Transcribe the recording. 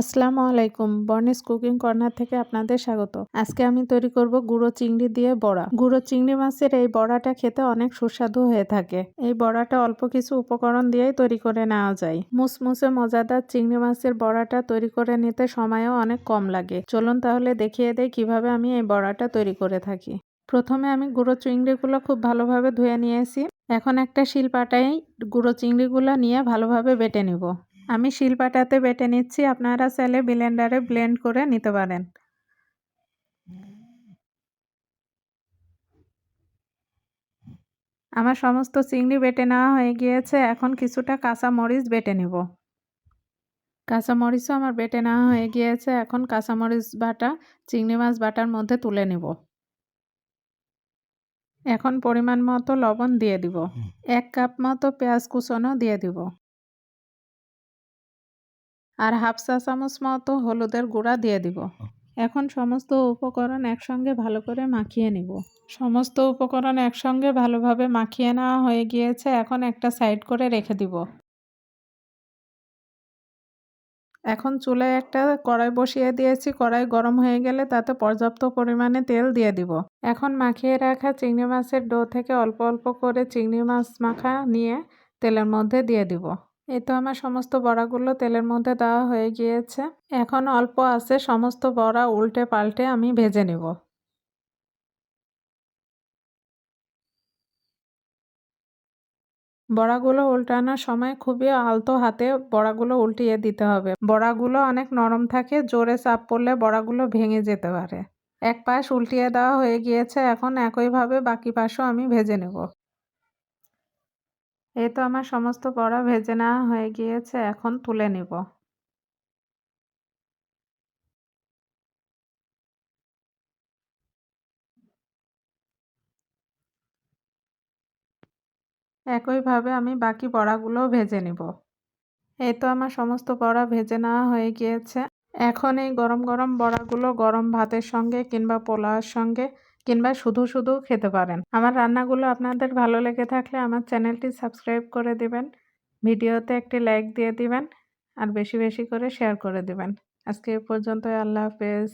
আসসালামু আলাইকুম। বর্নিস cooking corner থেকে আপনাদের স্বাগত। আজকে আমি তৈরি করব গুঁড়ো চিংড়ি দিয়ে বড়া। গুঁড়ো চিংড়ি মাছের এই বড়াটা খেতে অনেক সুস্বাদু হয়ে থাকে। এই বড়াটা অল্প কিছু উপকরণ দিয়েই তৈরি করে নেওয়া যায়। মুসমুসে মজাদার চিংড়ি মাছের বড়াটা তৈরি করে নিতে সময়ও অনেক কম লাগে। চলুন তাহলে দেখিয়ে দেয় কীভাবে আমি এই বড়াটা তৈরি করে থাকি। প্রথমে আমি গুঁড়ো চিংড়িগুলো খুব ভালোভাবে ধুয়ে নিয়েছি। এখন একটা শিলপাটাই গুঁড়ো চিংড়িগুলো নিয়ে ভালোভাবে বেটে নিব। আমি শিলপাটাতে বেটে নিচ্ছি আপনারা চাইলে ব্লেন্ডারে ব্লেন্ড করে নিতে পারেন। আমার সমস্ত চিংড়ি বেটে নেওয়া হয়ে গিয়েছে এখন কিছুটা কাঁচা মরিচ বেটে নেব। কাঁচা মরিচও আমার বেটে নেওয়া হয়ে গিয়েছে এখন কাঁচা মরিচ বাটা চিংড়ি মাছ বাটার মধ্যে তুলে নেব। এখন পরিমাণ মতো লবণ দিয়ে দিব। এক কাপ মতো পেঁয়াজ কুচনো দিয়ে দিব। আর হাফ চা চামচ মতো হলুদের গুঁড়া দিয়ে দিব। এখন সমস্ত উপকরণ একসঙ্গে ভালো করে মাখিয়ে নিব। সমস্ত উপকরণ একসঙ্গে ভালোভাবে মাখিয়ে নেওয়া হয়ে গিয়েছে। এখন একটা সাইড করে রেখে দিব। এখন চুলায় একটা কড়াই বসিয়ে দিয়েছি। কড়াই গরম হয়ে গেলে তাতে পর্যাপ্ত পরিমাণে তেল দিয়ে দিব। এখন মাখিয়ে রাখা চিংড়ি মাছের ডো থেকে অল্প অল্প করে চিংড়ি মাছ মাখা নিয়ে তেলের মধ্যে দিয়ে দিব। এই তো আমার সমস্ত বড়াগুলো তেলের মধ্যে দেওয়া হয়ে গিয়েছে। এখন অল্প আছে, সমস্ত বড়া উল্টে পাল্টে আমি ভেজে নেব। বড়াগুলো উল্টানোর সময় খুবই আলতো হাতে বড়াগুলো উল্টিয়ে দিতে হবে। বড়াগুলো অনেক নরম থাকে, জোরে চাপ পড়লে বড়াগুলো ভেঙে যেতে পারে। এক পাশ উল্টিয়ে দেওয়া হয়ে গিয়েছে, এখন একইভাবে বাকি পাশও আমি ভেজে নেব। এই তো আমার সমস্ত বড়া ভেজে নেওয়া হয়ে গিয়েছে, এখন তুলে নিব। একইভাবে আমি বাকি বড়াগুলোও ভেজে নিব। এই তো আমার সমস্ত বড়া ভেজে নেওয়া হয়ে গিয়েছে। এখন এই গরম গরম বড়াগুলো গরম ভাতের সঙ্গে কিংবা পোলাওয়ের সঙ্গে কিংবা শুধু শুধু খেতে পারেন। আমার রান্নাগুলো আপনাদের ভালো লেগে থাকলে আমার চ্যানেলটি সাবস্ক্রাইব করে দিবেন, ভিডিওতে একটি লাইক দিয়ে দিবেন, আর বেশি বেশি করে শেয়ার করে দিবেন। আজকে এ পর্যন্ত আল্লাহ হাফেজ।